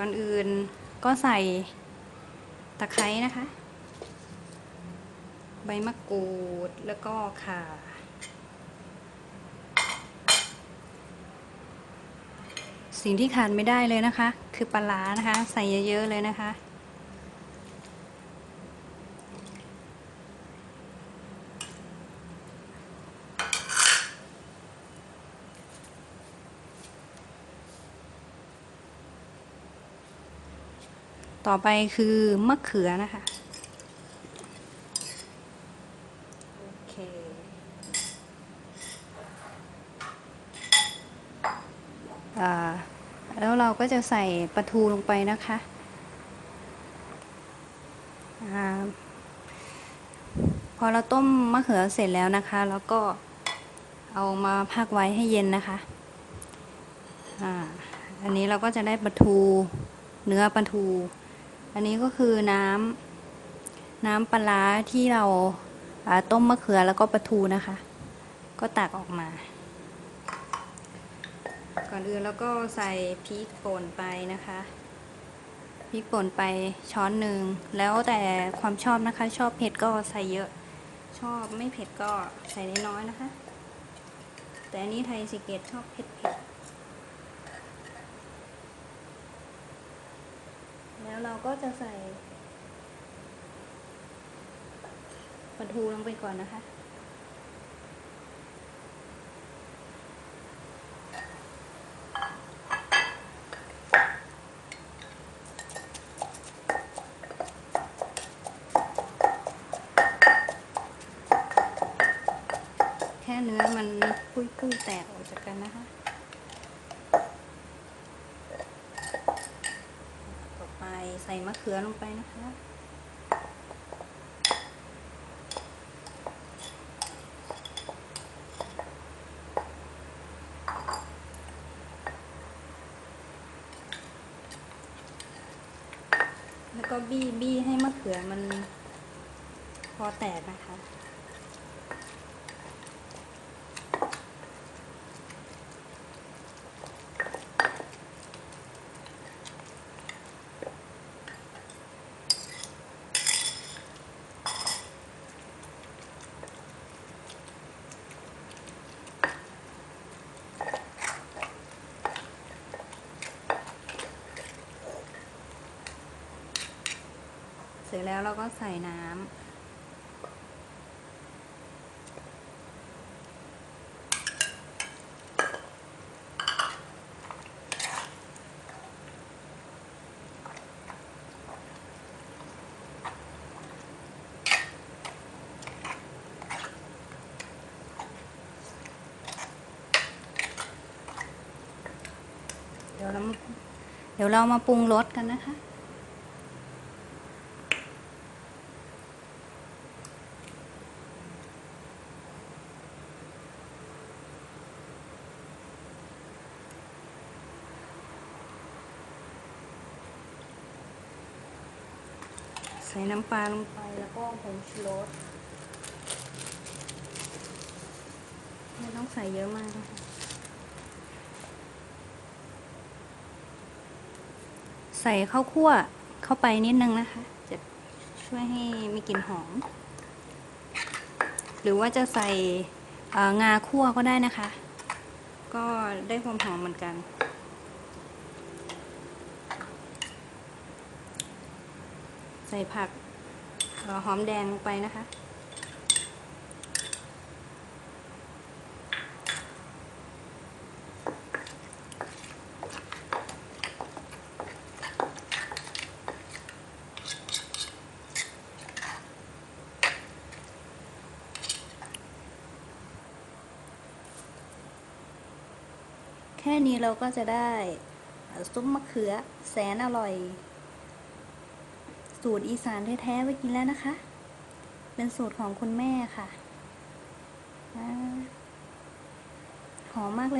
ก่อนอื่นก็ใส่ตะไคร้นะคะ ใบมะกรูดแล้วก็ข่าสิ่งที่ขาดไม่ได้เลยนะคะ คือปลาร้านะคะ ใส่เยอะๆเลยนะคะ ต่อไปคือมะเขือนะคะโอเคอ่าแล้วเราก็จะใส่ปลาทูลงไปนะคะอาพอเราต้มมะเขือเสร็จแล้วนะคะ แล้วก็เอามาพักไว้ให้เย็นนะคะอ่าอันนี้เราก็จะได้ปลาทู เนื้อปลาทู อันนี้ก็คือน้ำน้ำปลาที่เราอ่าต้มมะเขือแล้วก็ปลาทูนะคะ ก็ตักออกมา ก่อนอื่นแล้วก็ใส่พริกป่นไปนะคะพริกป่นไปช้อนหนึ่งแล้วแต่ความชอบนะคะ ชอบเผ็ดก็ใส่เยอะ ชอบไม่เผ็ดก็ใส่น้อยๆนะคะ แต่อันนี้ไทยสิเกตชอบเผ็ดเผ็ด แล้วเราก็จะใส่ปลาทูลงไปก่อนนะคะ แค่เนื้อมันปุ้ยปุ้ยๆแตกออกจากกันนะคะ ต่อไปใส่มะเขือลงไปนะคะ แล้วก็บี้บี้ให้มะเขือมันพอแตกนะคะ เสร็จแล้วเราก็ใส่น้ำเดี๋ยวเรามาเดี๋ยวเรามาปรุงรสกันนะคะ ใส่น้ำปลาลงไปแล้วก็ผงชูรสไม่ต้องใส่เยอะมากนะคะใส่ข้าวคั่วเข้าไปนิดนึงนะคะ จะช่วยให้มีกลิ่นหอม หรือว่าจะใส่งาคั่วก็ได้นะคะ ก็ได้ความหอมเหมือนกัน ใส่ผักหอมแดงลงไปนะคะ แค่นี้เราก็จะได้ซุปมะเขือแสนอร่อย สูตรอีสานแท้ๆไว้กินแล้วนะคะ เป็นสูตรของคุณแม่ค่ะ หอมมากเลย